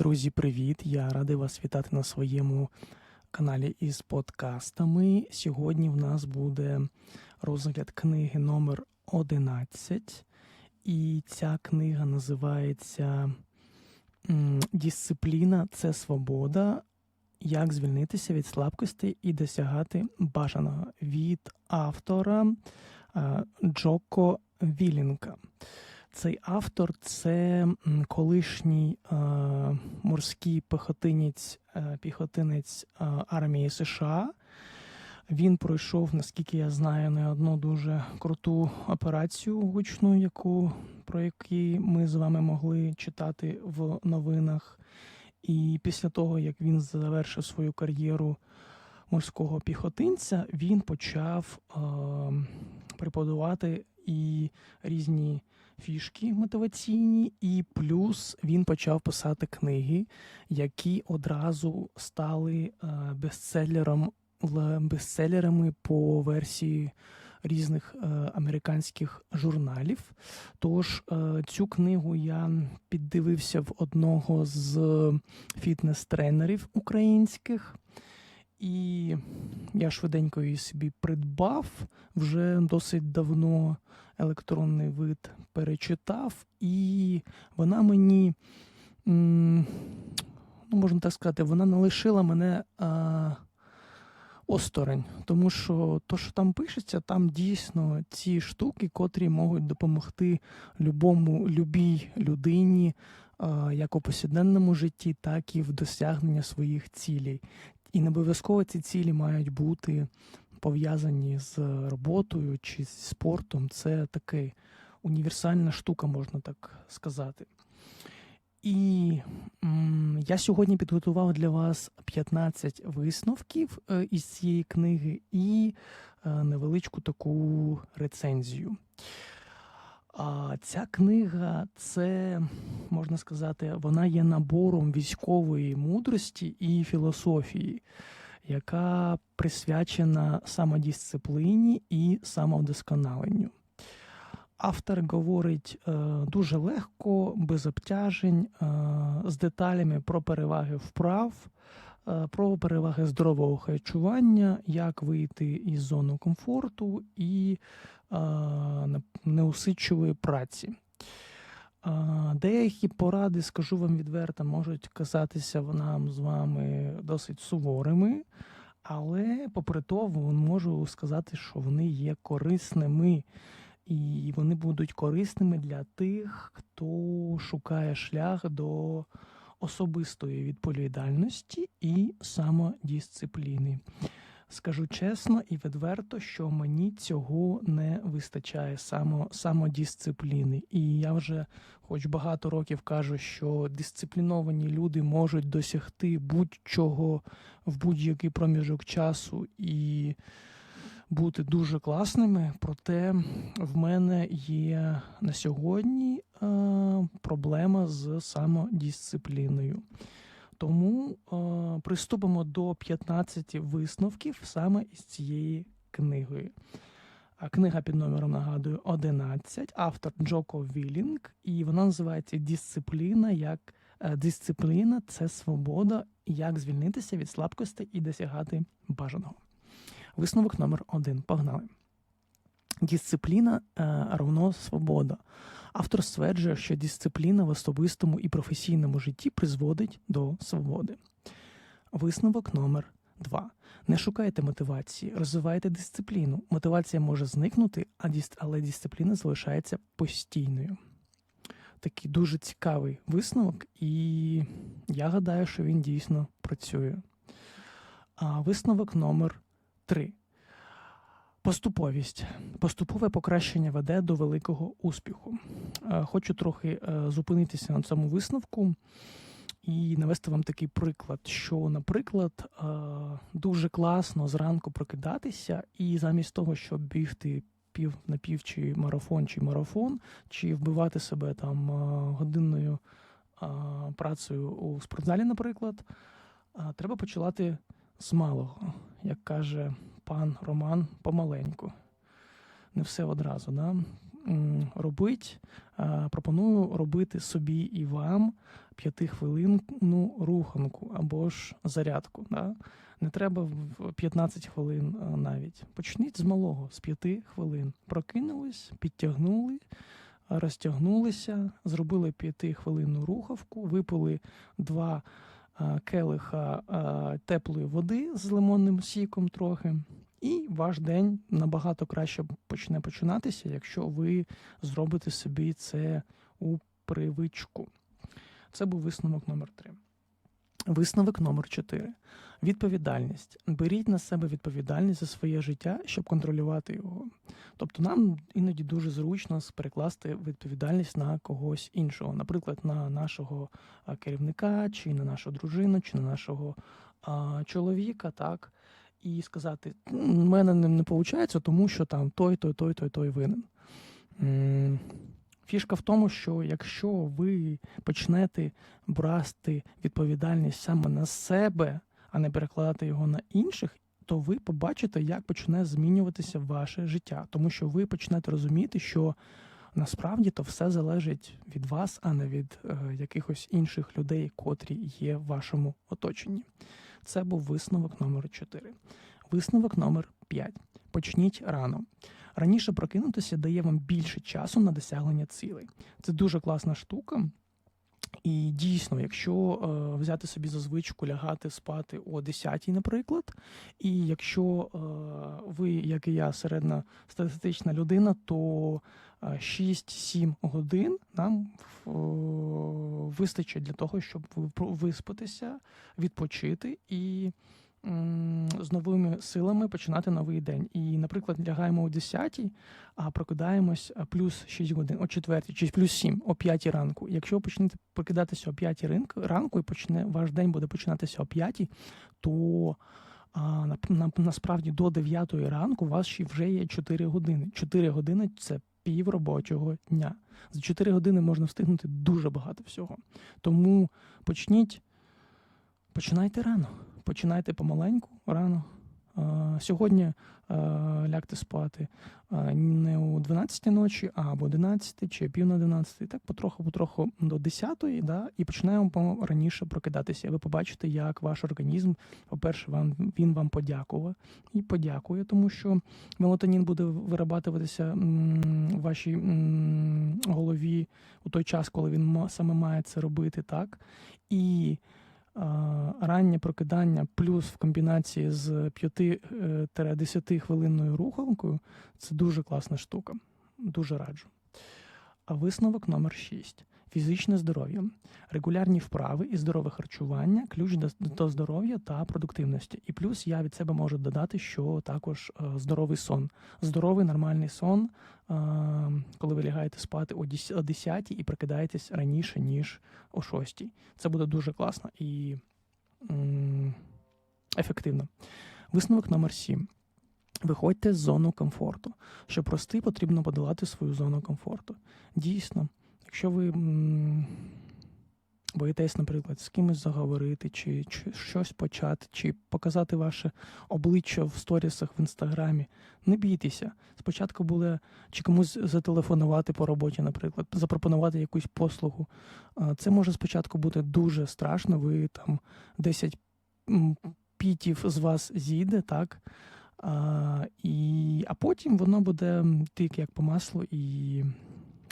Друзі, привіт! Я радий вас вітати на своєму каналі із подкастами. Сьогодні в нас буде розгляд книги номер 11. І ця книга називається Дисципліна це свобода. Як звільнитися від слабкості і досягати бажаного від автора Джоко Вілінка. Цей автор це колишній е, морський піхотинець, е, піхотинець е, армії США. Він пройшов, наскільки я знаю, не одну дуже круту операцію гучну, яку про яку ми з вами могли читати в новинах. І після того, як він завершив свою кар'єру морського піхотинця, він почав е, преподавати і різні фішки мотиваційні, і плюс він почав писати книги, які одразу стали е, бестселером, бестселерами по версії різних е, американських журналів. Тож е, цю книгу я піддивився в одного з фітнес-тренерів українських. І я швиденько її собі придбав вже досить давно електронний вид перечитав, і вона мені, ну, можна так сказати, вона не лишила мене а, осторонь. Тому що то, що там пишеться, там дійсно ці штуки, котрі можуть допомогти любому, любій людині, як у повсякденному житті, так і в досягненні своїх цілей. І не обов'язково ці цілі мають бути пов'язані з роботою чи з спортом. Це така універсальна штука, можна так сказати. І я сьогодні підготував для вас 15 висновків е, із цієї книги і е, невеличку таку рецензію. А ця книга, це можна сказати, вона є набором військової мудрості і філософії, яка присвячена самодисципліні і самовдосконаленню. Автор говорить е, дуже легко, без обтяжень, е, з деталями про переваги вправ, про переваги здорового харчування, як вийти із зони комфорту і е, праці. Е, Деякі поради, скажу вам відверто, можуть казатися нам з вами досить суворими, але попри то можу сказати, що вони є корисними. І вони будуть корисними для тих, хто шукає шлях до особистої відповідальності і самодисципліни. Скажу чесно і відверто, що мені цього не вистачає само, самодисципліни. І я вже, хоч багато років кажу, що дисципліновані люди можуть досягти будь-чого в будь-який проміжок часу і бути дуже класними. Проте в мене є на сьогодні е, проблема з самодисципліною. Тому е, приступимо до 15 висновків саме із цієї книги. Книга під номером нагадую 11, автор Джоко Вілінг, і вона називається Дисципліна як е, дисципліна це свобода, як звільнитися від слабкості і досягати бажаного. Висновок номер один. Погнали. Дисципліна е, равно свобода. Автор стверджує, що дисципліна в особистому і професійному житті призводить до свободи. Висновок номер два. Не шукайте мотивації, розвивайте дисципліну. Мотивація може зникнути, але дисципліна залишається постійною. Такий дуже цікавий висновок, і я гадаю, що він дійсно працює. А висновок номер три. Поступовість. Поступове покращення веде до великого успіху. Е, Хочу трохи е, зупинитися на цьому висновку і навести вам такий приклад, що, наприклад, е, дуже класно зранку прокидатися, і замість того, щоб бігти пів на пів чи марафон, чи марафон, чи вбивати себе там годинною працею у спортзалі, наприклад, треба починати з малого, як каже пан Роман, помаленьку. Не все одразу. Да? робить, пропоную робити собі і вам п'ятихвилинну руханку або ж зарядку. Да? Не треба в 15 хвилин навіть. Почніть з малого, з 5 хвилин. Прокинулись, підтягнули, розтягнулися, зробили 5-хвилинну рухавку, випили два келиха е, теплої води з лимонним сіком трохи. І ваш день набагато краще почне починатися, якщо ви зробите собі це у привичку. Це був висновок номер 3. Висновок номер 4. Відповідальність. Беріть на себе відповідальність за своє життя, щоб контролювати його. Тобто нам іноді дуже зручно перекласти відповідальність на когось іншого, наприклад, на нашого керівника, чи на нашу дружину, чи на нашого а, чоловіка, так, і сказати: «М, в мене не, не виходить, тому що там той, той, той, той, той винен. Фішка в тому, що якщо ви почнете брати відповідальність саме на себе, а не перекладати його на інших, то ви побачите, як почне змінюватися ваше життя, тому що ви почнете розуміти, що насправді то все залежить від вас, а не від е, якихось інших людей, котрі є в вашому оточенні. Це був висновок номер 4. Висновок номер 5. Почніть рано. Раніше прокинутися дає вам більше часу на досягнення цілей. Це дуже класна штука. І дійсно, якщо е, взяти собі за звичку лягати спати о 10 наприклад, і якщо е, ви, як і я, середньостатистична людина, то е, 6-7 годин нам е, вистачить для того, щоб ви- виспатися, відпочити і з новими силами починати новий день. І, наприклад, лягаємо о 10, а прокидаємось плюс 6 годин, о 4, чи плюс 7, о 5 ранку. Якщо ви почнете прокидатися о 5 ранку і почне, ваш день буде починатися о 5, то а, на, на, насправді до 9 ранку у вас ще вже є 4 години. 4 години це пів робочого дня. За 4 години можна встигнути дуже багато всього. Тому почніть, починайте рано. Починайте помаленьку, рано. Е, Сьогодні е, лягте спати е, не о 12 ночі, а об 11 чи пів на 11, так потроху-потроху до 10, да, і починаємо раніше прокидатися. Ви побачите, як ваш організм, по-перше, вам він вам подякував і подякує, тому що мелатонін буде вирабатуватися в вашій голові у той час, коли він саме має це робити, так. І раннє прокидання плюс в комбінації з 5-10 хвилинною руханкою це дуже класна штука. Дуже раджу. А висновок номер 6. Фізичне здоров'я. Регулярні вправи і здорове харчування ключ до, до здоров'я та продуктивності. І плюс я від себе можу додати, що також е, здоровий сон. Здоровий нормальний сон, е, коли ви лягаєте спати о 10 і прокидаєтесь раніше, ніж о 6. Це буде дуже класно і ефективно. Висновок номер 7. Виходьте з зону комфорту. Щоб рости, потрібно подолати свою зону комфорту. Дійсно, якщо ви боїтесь, наприклад, з кимось заговорити, чи, чи щось почати, чи показати ваше обличчя в сторісах в інстаграмі, не бійтеся. Спочатку буде чи комусь зателефонувати по роботі, наприклад, запропонувати якусь послугу. Це може спочатку бути дуже страшно. Ви там 10 пітів з вас зійде, так. А, і, а потім воно буде тільки як по маслу, і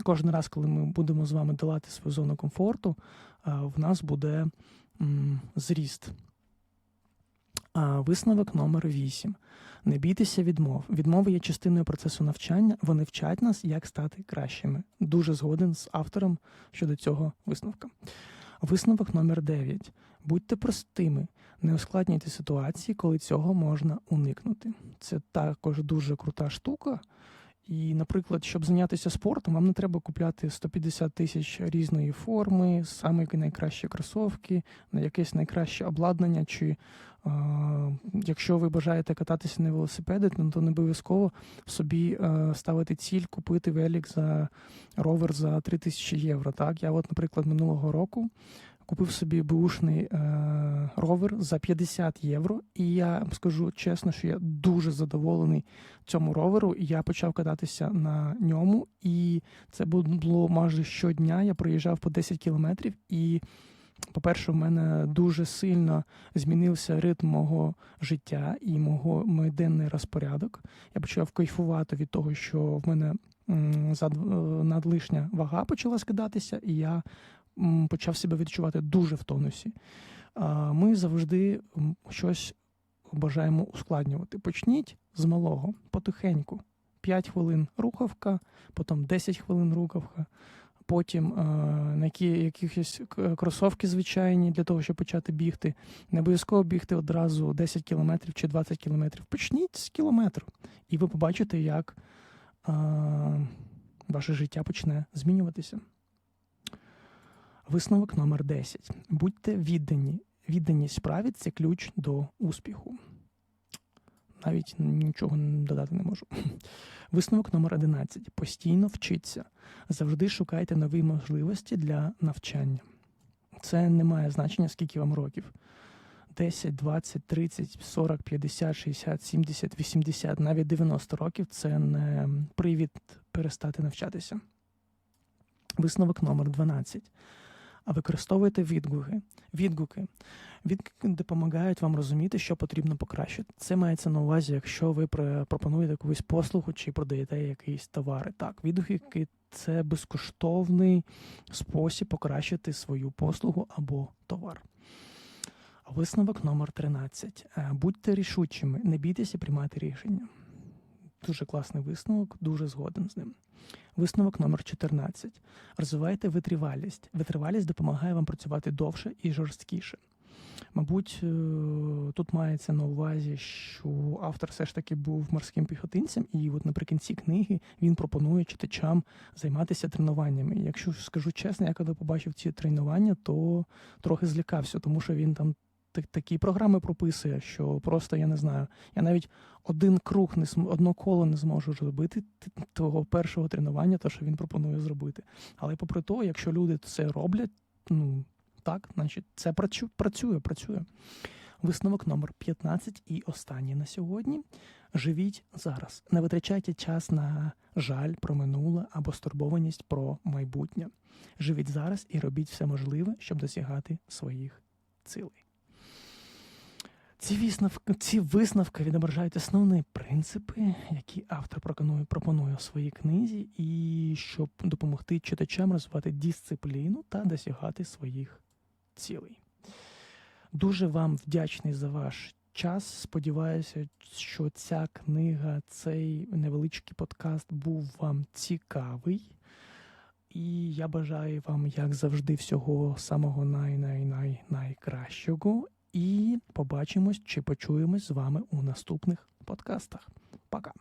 кожен раз, коли ми будемо з вами долати свою зону комфорту, в нас буде зріст. А, висновок номер 8. Не бійтеся відмов. Відмови є частиною процесу навчання. Вони вчать нас, як стати кращими. Дуже згоден з автором щодо цього висновка. Висновок номер 9. Будьте простими. Не ускладнюйте ситуації, коли цього можна уникнути. Це також дуже крута штука. І, наприклад, щоб зайнятися спортом, вам не треба купляти 150 тисяч різної форми, саме найкращі кросовки, на якесь найкраще обладнання. Чи е, якщо ви бажаєте кататися на велосипеді, то не обов'язково собі е, ставити ціль купити велик за ровер за 3000 євро. Так, я, от, наприклад, минулого року купив собі бушний е, ровер за 50 євро. І я скажу чесно, що я дуже задоволений цьому роверу. Я почав кататися на ньому, і це було майже щодня. Я проїжджав по 10 кілометрів. І, по-перше, в мене дуже сильно змінився ритм мого життя і мого мій денний розпорядок. Я почав кайфувати від того, що в мене зад, е, надлишня вага почала скидатися, і я почав себе відчувати дуже в тонусі. Ми завжди щось бажаємо ускладнювати. Почніть з малого, потихеньку. 5 хвилин рухавка, потім 10 хвилин рухавка, потім е, які, якісь кросовки звичайні для того, щоб почати бігти. Не обов'язково бігти одразу 10 кілометрів чи 20 кілометрів. Почніть з кілометру, і ви побачите, як е, ваше життя почне змінюватися. Висновок номер 10. Будьте віддані. Відданість справі це ключ до успіху. Навіть нічого додати не можу. Висновок номер 11. Постійно вчіться. Завжди шукайте нові можливості для навчання. Це не має значення, скільки вам років. 10, 20, 30, 40, 50, 60, 70, 80, навіть 90 років це не привід перестати навчатися. Висновок номер 12. А використовуйте відгуки. Відгуки. Відгуки допомагають вам розуміти, що потрібно покращити. Це мається на увазі, якщо ви пропонуєте якусь послугу чи продаєте якісь товари. Так, відгуки це безкоштовний спосіб покращити свою послугу або товар. Висновок номер 13. Е, Будьте рішучими, не бійтеся приймати рішення. Дуже класний висновок, дуже згоден з ним. Висновок номер 14. Розвивайте витривалість. Витривалість допомагає вам працювати довше і жорсткіше. Мабуть, е, тут мається на увазі, що автор все ж таки був морським піхотинцем, і от наприкінці книги він пропонує читачам займатися тренуваннями. Якщо скажу чесно, я коли побачив ці тренування, то трохи злякався, тому що він там такі програми прописує, що просто я не знаю. Я навіть один круг не см- одно коло не зможу зробити того першого тренування, то що він пропонує зробити. Але попри то, якщо люди це роблять, ну так, значить, це працю- працює, працює. Висновок номер 15 і останній на сьогодні. Живіть зараз. Не витрачайте час на жаль про минуле або стурбованість про майбутнє. Живіть зараз і робіть все можливе, щоб досягати своїх цілей. Ці висновки, ці висновки відображають основні принципи, які автор пропонує, у своїй книзі, і щоб допомогти читачам розвивати дисципліну та досягати своїх цілей. Дуже вам вдячний за ваш час. Сподіваюся, що ця книга, цей невеличкий подкаст був вам цікавий. І я бажаю вам, як завжди, всього самого най-най-най найкращого. І побачимось чи почуємось з вами у наступних подкастах. Пока.